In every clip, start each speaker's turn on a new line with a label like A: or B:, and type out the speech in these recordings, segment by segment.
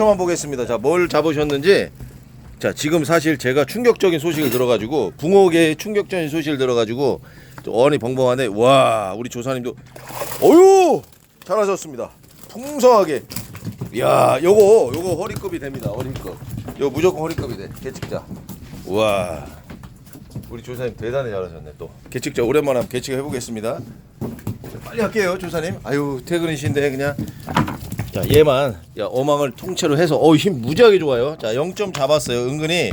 A: 속초만 보겠습니다. 자, 뭘 잡으셨는지. 자, 지금 사실 제가 충격적인 소식을 들어가지고 붕어계의 충격적인 소식을 들어가지고 좀 어니 벙벙하네. 와, 우리 조사님도 어유 잘하셨습니다. 풍성하게. 야, 요거 요거 허리급이 됩니다. 허리급. 요거 무조건 허리급이 돼. 개측자. 와. 우리 조사님 대단히 잘하셨네 또. 개측자 오랜만에 한번 개측 해 보겠습니다. 자, 빨리 할게요, 조사님. 아유 퇴근이신데 그냥 자 얘만 야 어망을 통째로 해서 어 힘 무지하게 좋아요. 자 0점 잡았어요. 은근히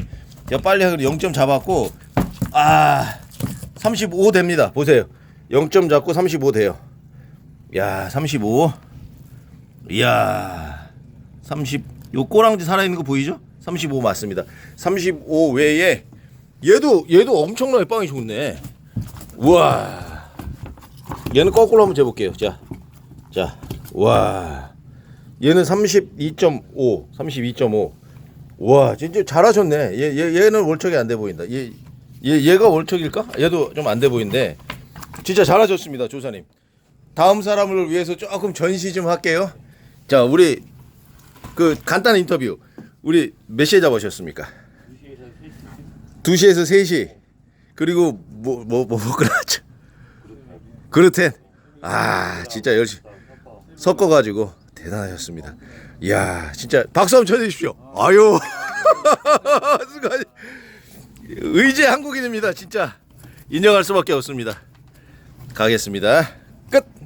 A: 야 빨리 하기 0점 잡았고 아 35 됩니다. 보세요. 0점 잡고 35 돼요. 야 35. 이야 30. 요 꼬랑지 살아있는 거 보이죠? 35 맞습니다. 35 외에 얘도 얘도 엄청나게 빵이 좋네. 우와. 얘는 거꾸로 한번 재볼게요. 자, 자, 와. 얘는 32.5, 32.5. 와, 진짜 잘하셨네. 얘, 얘 얘는 월척이 안 돼 보인다. 얘, 얘 얘가 월척일까? 얘도 좀 안 돼 보이는데 진짜 잘하셨습니다, 조사님. 다음 사람을 위해서 조금 전시 좀 할게요. 자, 우리 그 간단한 인터뷰. 우리 몇 시에 잡으셨습니까? 2시에서 3시. 그리고 뭐 뭐뭐 먹으라죠. 그루텐. 아, 진짜 열심히 섞어 가지고 대단하셨습니다. 이야, 진짜 박수 한번 쳐 주십시오. 아유. 의제 한국인입니다, 진짜. 인정할 수밖에 없습니다. 가겠습니다. 끝.